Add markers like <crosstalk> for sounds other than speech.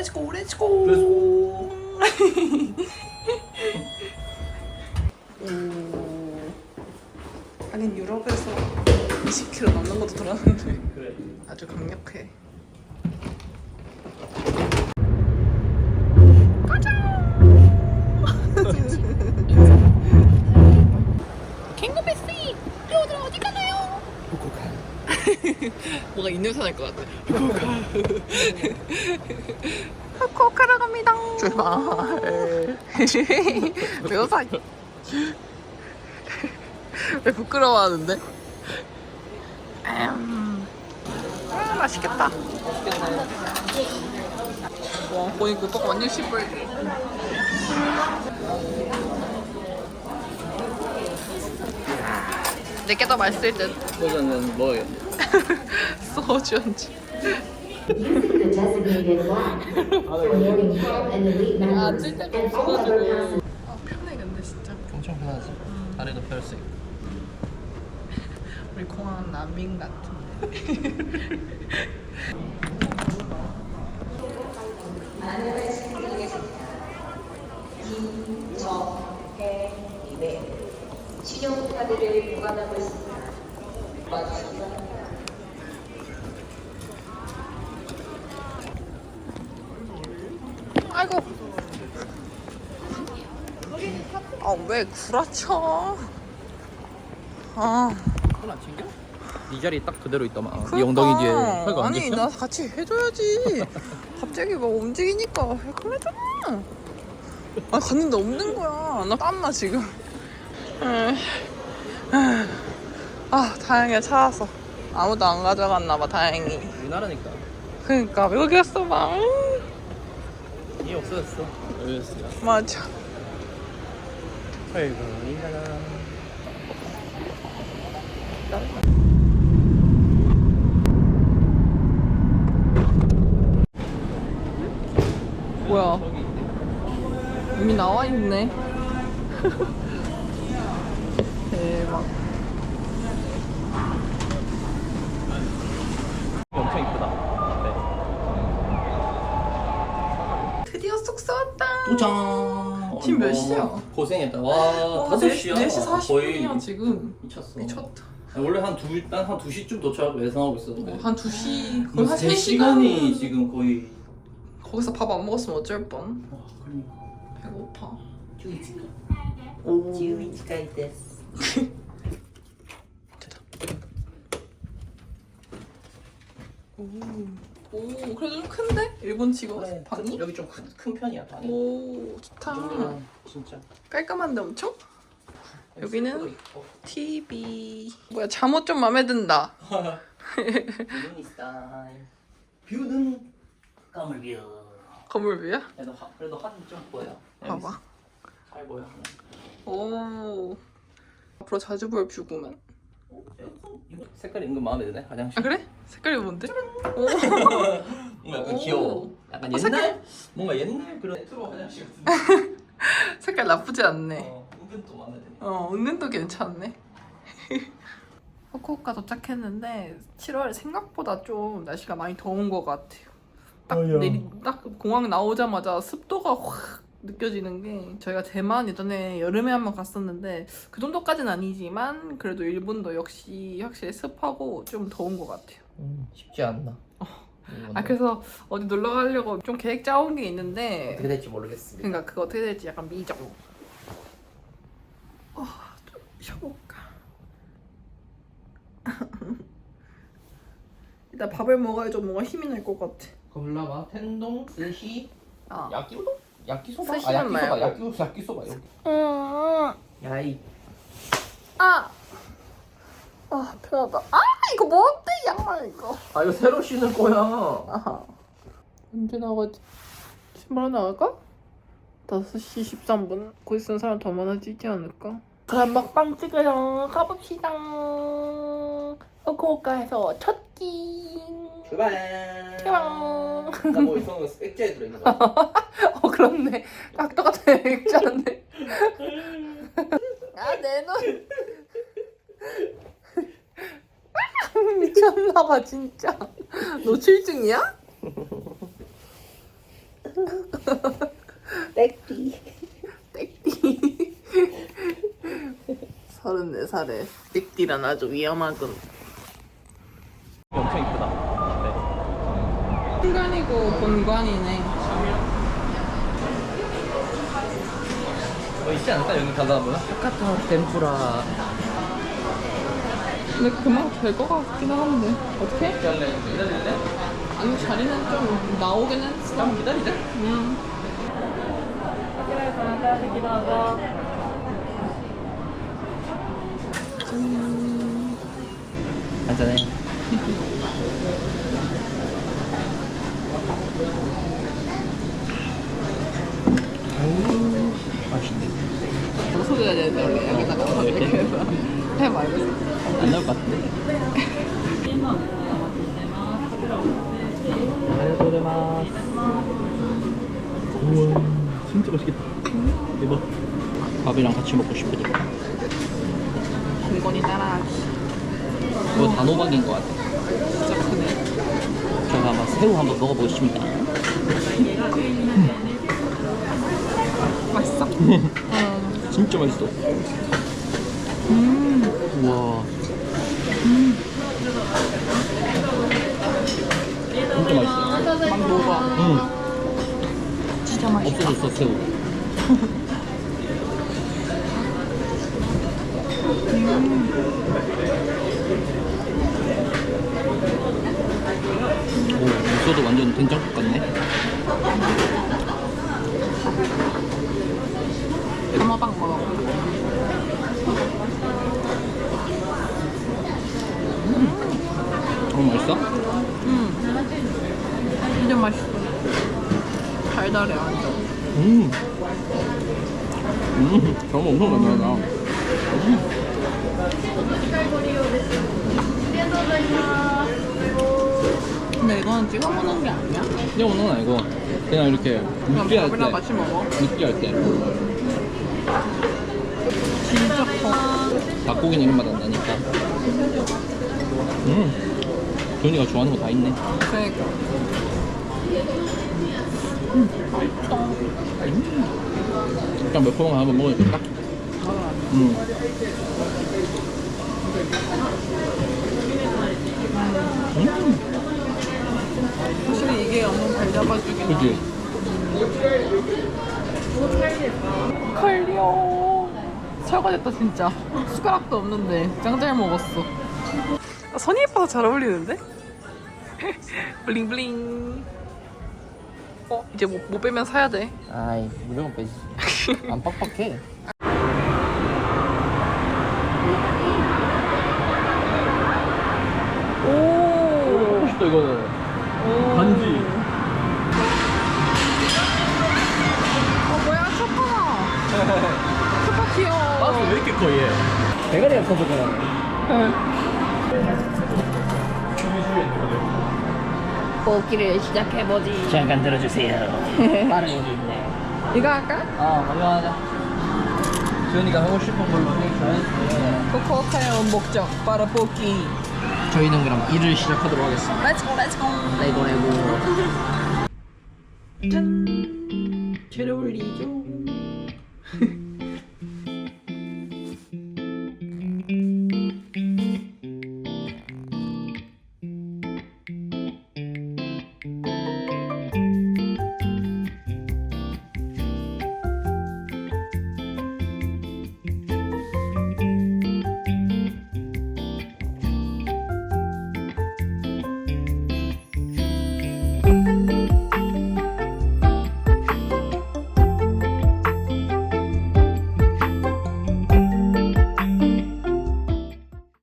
렛츠고 렛츠고 렛츠고. 오. 하긴 유럽에서 20km 넘는 것도 들었는데 그래. 아주 강력해 뭔가 인냄새 날 것 같아. 후쿠오카로 갑니다. 출발. 왜 웃어? 왜 부끄러워하는데? 음. 아, 맛있겠다. 와 보니까 오빠가 완전 시뻘 내게 더 맛있을 듯 소주는 뭐예요? 소주 한잔 the designated lot for boarding club and elite members 앉을 데가 and all other 없어가지고 passengers. 아 편해 근데 진짜 엄청 편하지. 다리도 펼 수 있고. 우리 공항 난민 같은데 신용카드를 보관하고 있습니다. 아이고 아 왜 구라쳐 아 그건 안 챙겨? 네 자리 딱 그대로 있더만. 네 엉덩이 뒤에 혈관 안 그러니까. 아니? 나 같이 해줘야지 <laughs> 갑자기 막 움직이니까 헷갈리잖아 아 갔는데 없는 거야 나 땀나 지금. 아 다행히 찾았어 아무도 안 가져갔나 봐 다행히 우리나라니까. 그러니까 외국에 갔어 막 이 없어졌어. 여기였어. 맞아 아이고, 인사나. 뭐야. 이미 나와 있네 <laughs> 엄청 이쁘다. 네. 드디어 숙소 왔다 도장. 지금 몇 시야? 고생했다. 와, 다섯 시야. 4시 40분이야 거의 지금 미쳤어. 미쳤다 아니, 원래 한 두, 난한 2시쯤 도착하고 예상하고 있었는데. 어, 한 2시 뭐 거의 한 3 3시간 시간이 지금 거의. 거기서 밥 안 먹었으면 어쩔 뻔 와, 그러니까. 배고파 11回です。 <laughs> 오, 오 그래도 좀 큰데? 일본 치고 그래, 방이? 여기 좀 큰 편이야, 방이. 오이 좋다 정도면 진짜. 깔끔한데 엄청? 여기는? 도 있고. TV 뭐야 잠옷 좀 마음에 든다 유니 스타일. 뷰는 까물 뷰. 건물뷰야? 그래도 하, 그래도 한좀 보여. 봐봐 잘 보여. 오 앞으로 자주 볼 뷰구만 색깔이 은근 마음에 드네 화장실. 아 그래? 색깔이 뭔데? 오 <laughs> 뭔가 약간 오. 귀여워. 약간 어, 옛날 색깔? 뭔가 옛날 그런 레트로 화장실 같은. <laughs> 색깔 나쁘지 않네 어, 은근 또 마음에 드네. 어, 은근도 괜찮네. <laughs> 후쿠오카 도착했는데 7월 생각보다 좀 날씨가 많이 더운 것 같아요. 딱 어이야. 내리 딱 공항 나오자마자 습도가 확 느껴지는 게 저희가 대만 예전에 여름에 한번 갔었는데 그 정도까지는 아니지만 그래도 일본도 역시 확실히 습하고 좀 더운 것 같아요. 음, 쉽지 않나. 아 그래서 어디 놀러 가려고 좀 계획 짜온 게 있는데 어떻게 될지 모르겠습니다. 그러니까 그거 어떻게 될지 약간 미정. 어, 좀 쉬어볼까. <laughs> 일단 밥을 먹어야 좀 뭔가 힘이 날 것 같아. 골라봐. 텐동, 스시, 아. 야끼우동? 야끼소바? 스시는 아, 야끼소바, 말고. 야끼, 야끼소바 여기. 음, 야이. 아, 아 편하다. 아 이거 뭔데 양말 이거. 아 이거 새로 신을 거야. 아, 언제 나가지? 신발 나갈까? 5시 13분. 곧 있으면 사람 더 많아지지 않을까? 그럼 먹방 찍으러 가봅시다. 후쿠오카에서 첫 끼. 출발. 뿅. 나뭐 이상한 거 액자에 들어있는 거. <laughs> 어 그렇네. 딱 똑같아 액자인데. 아내 눈. <laughs> 미쳤나봐 진짜. 노출증이야? 땡띠. 땡띠. 34살에 땡띠란 아주 위험하군. 엄청 이쁘다. 순간이고 본관이네. 뭐 있지 않을까 여기 가다 보면? 아까타 덴푸라. 근데 그만 될것 같긴 한데. 어떻게? 기다릴래? 아니 자리는 좀 나오긴 했어. 한번 기다리자. 응. 한잔해. 맛있네. 소리가 되는데 원래 여기다가 이렇게 해서 해봐 이거. 안 나올 것 같은데? 우와 진짜 맛있겠다 대박 밥이랑 같이 먹고 싶거든 김건희 따라하기. 이거 단호박인 것 같아 진짜 크네. 제가 한번 새우 한번 먹어보겠습니다 맛있어? <laughs> 진짜 맛있어 음. 우와 진짜 맛있어 막 녹아. 응 진짜 맛있어. 없어졌어 새우 오 육수도 완전 된장국 같네 호박 먹어. 어 맛있어? 음. 진짜 맛있어. 달달해 완전. 음. 음, 정말 엄청 달달하다. 근데 이거는 찍어 먹는 게 아니야? 이거 먹는 건 아니고, 그냥 이렇게 그냥 느끼할 때, 밥이랑 같이 먹어. 느끼할 때, 진짜 커. 닭고기는 이런 맛 안 나니까. 음, 조은이가 좋아하는 거 다 있네. 그러니까. 일단 매콤한 거 한번 먹어야겠다. 음. 음, 이게 엄청 잘 잡아주긴 그지? 걸려. 설거됐다 진짜. 숟가락도 없는데 짱 잘 먹었어. 아, 선이 예뻐서 잘 어울리는데? <laughs> 블링블링. 어 이제 못, 못 빼면 사야 돼. 아이, 무조건 빼지. 안 빡빡해. <laughs> 오. 맛있다, 이거는. 반지. 어 뭐야 초코다. <laughs> 귀여워. 아, 왜 이렇게 커, 얘? 대가리가 커서 그러네. 뽑기를 시작해보지. 잠깐 들어주세요. <laughs> 빠른 여기 있네. 이거 할까? 아, 가져가자. 지훈이가 하고 싶은 걸로 해 줘야지. 코코카의 목적 바로 뽑기. 저희는 그럼 일을 시작하도록 하겠습니다. 렛츠고 렛츠고. 레고 레고. <laughs> 짠. 재료 올리죠. <laughs>